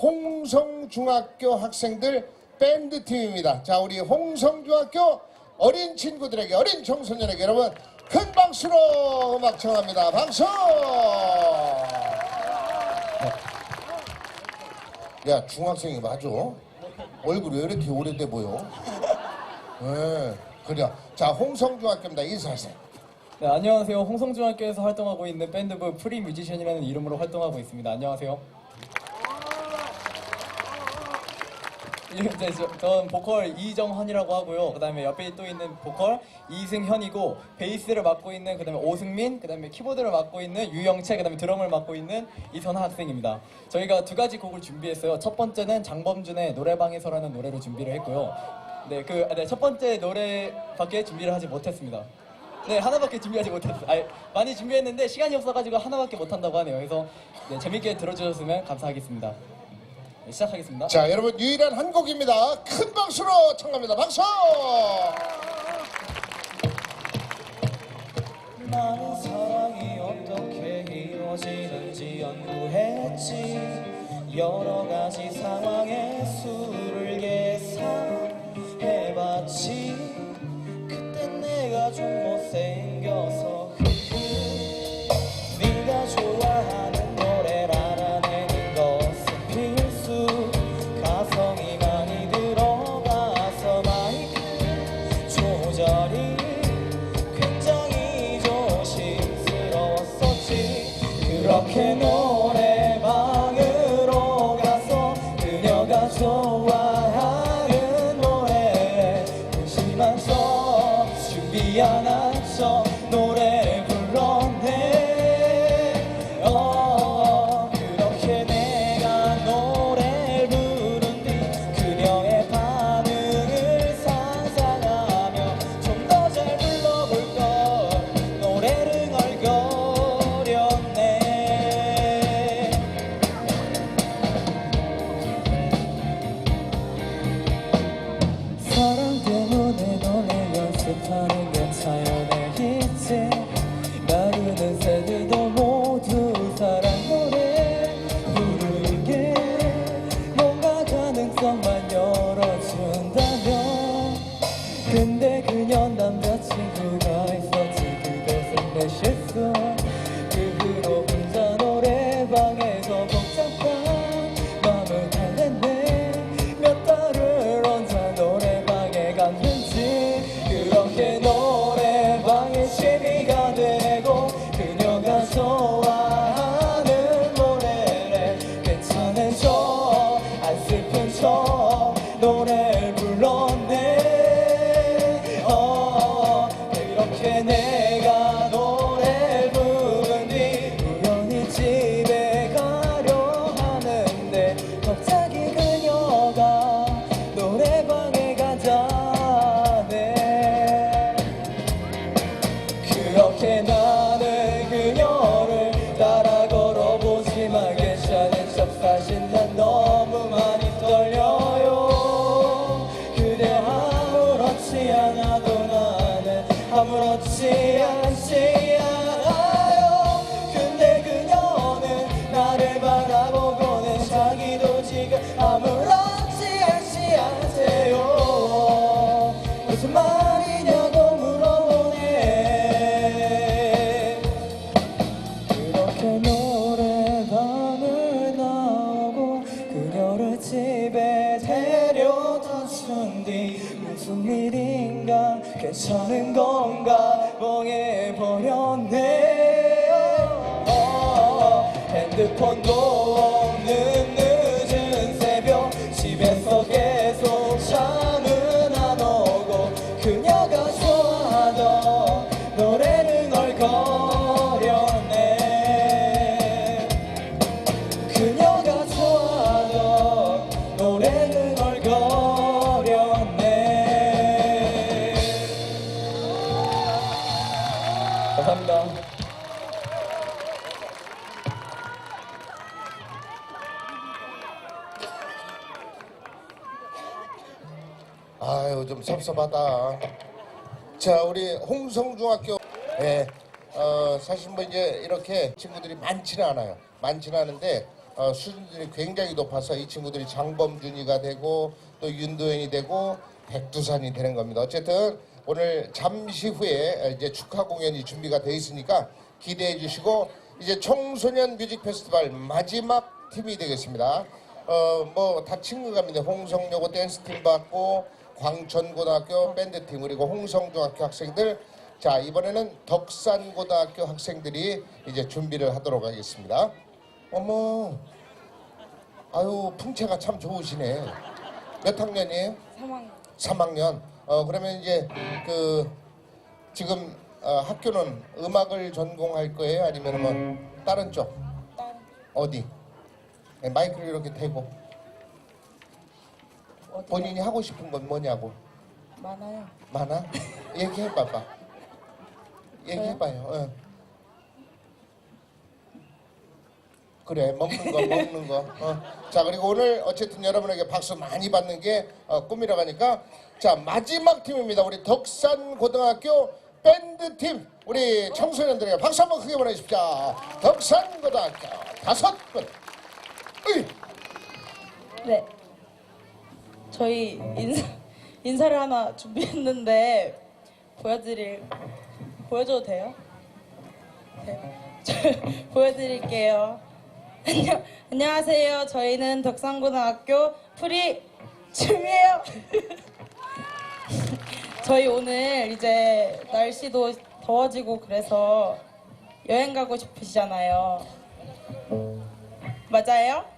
홍성중학교 학생들 밴드 팀입니다. 자, 우리 홍성중학교 어린 친구들에게 어린 청소년에게 여러분 큰 박수로 음악 청합니다. 박수! 야, 중학생이 맞아? 얼굴이 왜 이렇게 오래돼 보여? 네, 그래. 자, 홍성중학교입니다. 인사하세요. 네, 안녕하세요. 홍성중학교에서 활동하고 있는 밴드부 프리 뮤지션이라는 이름으로 활동하고 있습니다. 안녕하세요. 이제 저- 저는 보컬 이정헌이라고 하고요. 그다음에 옆에 또 있는 보컬 이승현이고 베이스를 맡고 있는 그다음에 오승민, 그다음에 키보드를 맡고 있는 유영채, 그다음에 드럼을 맡고 있는 이선하 학생입니다. 저희가 두 가지 곡을 준비했어요. 첫 번째는 장범준의 노래방에서라는 노래로 준비를 했고요. 네, 그 네, 첫 번째 노래밖에 준비를 하지 못했습니다. 네, 하나밖에 준비하지 못했어요. 아니, 많이 준비했는데 시간이 없어가지고 하나밖에 못한다고 하네요. 그래서 네, 재밌게 들어주셨으면 감사하겠습니다. 네, 시작하겠습니다. 자, 여러분 유일한 한 곡입니다. 큰 박수로 청합니다. 박수! 나는 사랑이 어떻게 이루어지는지 연구했지 여러 가지 상황의 수를 계산해봤지 그렇게 노래 연습하 척 노래를 불렀네. 어, 그렇게 내가 노래 부른 뒤 우연히 집에 가려 하는데 갑자기 그녀가 노래방에 가자네. 그렇게 뒤 무슨 일인가? 괜찮은 건가? 멍해버렸네. 어, 핸드폰도 아유 좀 섭섭하다. 자 우리 홍성중학교 예, 어, 사실 뭐 이제 이렇게 친구들이 많지는 않아요. 많지는 않은데 어, 수준들이 굉장히 높아서 이 친구들이 장범준이가 되고 또 윤도현이 되고 백두산이 되는 겁니다. 어쨌든 오늘 잠시 후에 이제 축하 공연이 준비가 돼 있으니까 기대해 주시고 이제 청소년 뮤직 페스티벌 마지막 팀이 되겠습니다. 어 뭐 다 친구갑니다. 홍성여고 댄스 팀 받고 광천고등학교 밴드팀 그리고 홍성중학교 학생들 자 이번에는 덕산고등학교 학생들이 이제 준비를 하도록 하겠습니다. 어머 아유 풍채가 참 좋으시네. 몇 학년이에요? 3학년 3학년. 어 그러면 이제 그 지금 어, 학교는 음악을 전공할 거예요? 아니면 뭐 다른 쪽딸 어디? 네, 마이크를 이렇게 대고 어디 본인이 하고 싶은 건 뭐냐고 많아요. 많아? 얘기해봐봐. 얘기해봐요. 어. 그래 먹는 거 먹는 거. 어. 자 그리고 오늘 어쨌든 여러분에게 박수 많이 받는 게 어, 꿈이라고 하니까 자 마지막 팀입니다. 우리 덕산 고등학교 밴드 팀 우리 청소년들에게 박수 한번 크게 보내주십시오. 덕산 고등학교 다섯 분. 으이. 네. 저희 인사 인사를 하나 준비했는데 보여드릴 보여줘도 돼요? 네. 저, 보여드릴게요. 안녕 안녕하세요. 저희는 덕산고등학교 프리 춤이에요. 저희 오늘 이제 날씨도 더워지고 그래서 여행 가고 싶으시잖아요. 맞아요?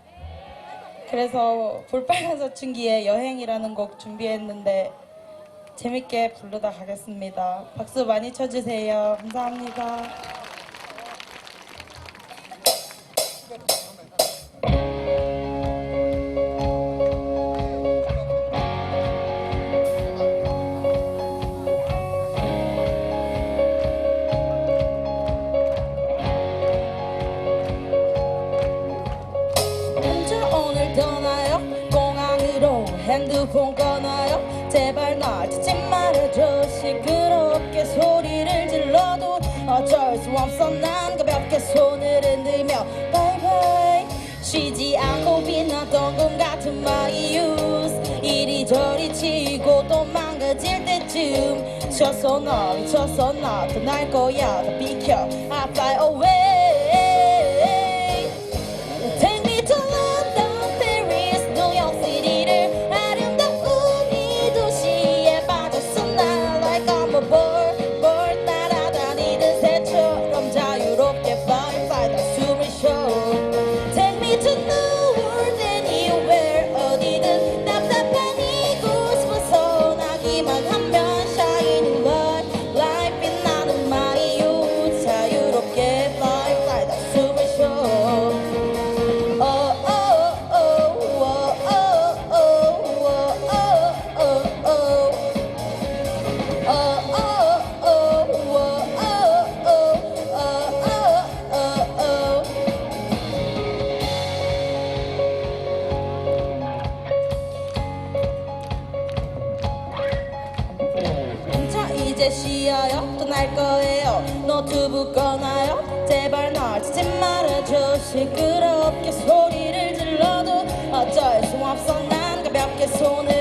그래서 볼빨간 사춘기의 여행이라는 곡 준비했는데 재밌게 부르다 가겠습니다. 박수 많이 쳐주세요. 감사합니다. 어쩔 수 없어. 난 가볍게 손을 흔들며 바이바이 쉬지 않고 빛났던 꿈 같은 my youth 이리저리 치고 또 망가질 때쯤. 쳤어 너 미쳤어 나 떠날 거야. 다 비켜. I fly away 없어. 난 가볍게 손을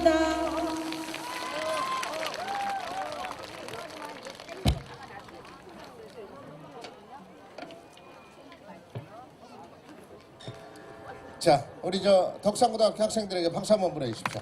감사합니다. 자, 우리 저 덕산고등학교 학생들에게 박수 한번 보내주십시오.